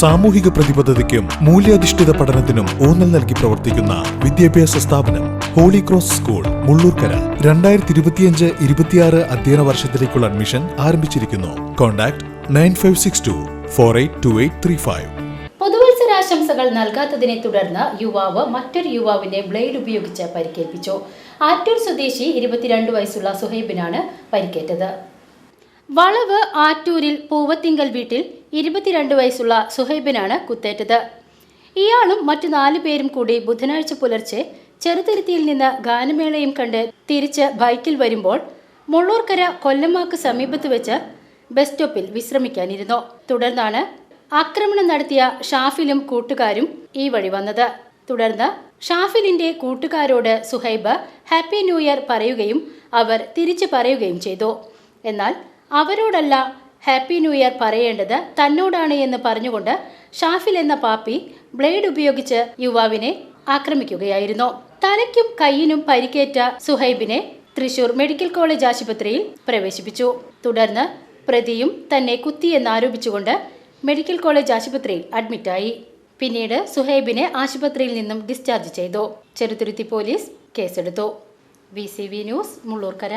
സാമൂഹിക പ്രതിബദ്ധതയ്ക്കും മൂല്യാധിഷ്ഠിത പഠനത്തിനും ഊന്നൽ നൽകി പ്രവർത്തിക്കുന്ന വിദ്യാഭ്യാസ സ്ഥാപനം ഹോളി ക്രോസ് സ്കൂൾ മുള്ളൂർക്കര. രണ്ടായിരത്തി ഇരുപത്തിയഞ്ച് ഇരുപത്തിയാറ് അധ്യയന വർഷത്തിലേക്കുള്ള അഡ്മിഷൻ ആരംഭിച്ചിരിക്കുന്നു. Contact nine five six two four eight two eight three five. പുതുവത്സരാശംസകൾ നൽകാത്തതിനെ തുടർന്ന് യുവാവ് മറ്റൊരു യുവാവിനെ ബ്ലേഡ് ഉപയോഗിച്ച് പരിക്കേൽപ്പിച്ചു. ആറ്റൂർ സ്വദേശി ഇരുപത്തിരണ്ട് വയസ്സുള്ള സുഹൈബിനാണ് പരിക്കേറ്റത്. വളവ് ആറ്റൂരിൽ പൂവത്തിങ്കൽ വീട്ടിൽ ഇരുപത്തിരണ്ട് വയസ്സുള്ള സുഹൈബിനാണ് കുത്തേറ്റത്. ഇയാളും മറ്റു നാലു പേരും കൂടി ബുധനാഴ്ച പുലർച്ചെ ചെറുതുരുത്തിയിൽ നിന്ന് ഗാനമേളയും കണ്ട് തിരിച്ച് ബൈക്കിൽ വരുമ്പോൾ മുള്ളൂർക്കര കൊല്ലമാക്ക് സമീപത്ത് വെച്ച് ബസ് സ്റ്റോപ്പിൽ വിശ്രമിക്കാനിരുന്നു. തുടർന്നാണ് ആക്രമണം നടത്തിയ ഷാഫിലും കൂട്ടുകാരും ഈ വഴി വന്നത്. തുടർന്ന് ഷാഫിലിന്റെ കൂട്ടുകാരോട് സുഹൈബ് ഹാപ്പി ന്യൂ ഇയർ പറയുകയും അവർ തിരിച്ചു പറയുകയും ചെയ്തു. എന്നാൽ അവരോടല്ല ഹാപ്പി ന്യൂ ഇയർ പറയേണ്ടത് തന്നോടാണ് എന്ന് പറഞ്ഞുകൊണ്ട് ഷാഫിൽ എന്ന പാപ്പി ബ്ലേഡ് ഉപയോഗിച്ച് യുവാവിനെ ആക്രമിക്കുകയായിരുന്നു. തലയ്ക്കും കൈയിനും പരിക്കേറ്റ സുഹൈബിനെ തൃശൂർ മെഡിക്കൽ കോളേജ് ആശുപത്രിയിൽ പ്രവേശിപ്പിച്ചു. തുടർന്ന് പ്രതിയും തന്നെ കുത്തിയെന്നാരോപിച്ചുകൊണ്ട് മെഡിക്കൽ കോളേജ് ആശുപത്രിയിൽ അഡ്മിറ്റായി പിന്നീട് സുഹൈബിനെ ആശുപത്രിയിൽ നിന്നും ഡിസ്ചാർജ് ചെയ്തു. ചെറുതുരുത്തി പോലീസ് കേസെടുത്തു. V C V news Mullurkara.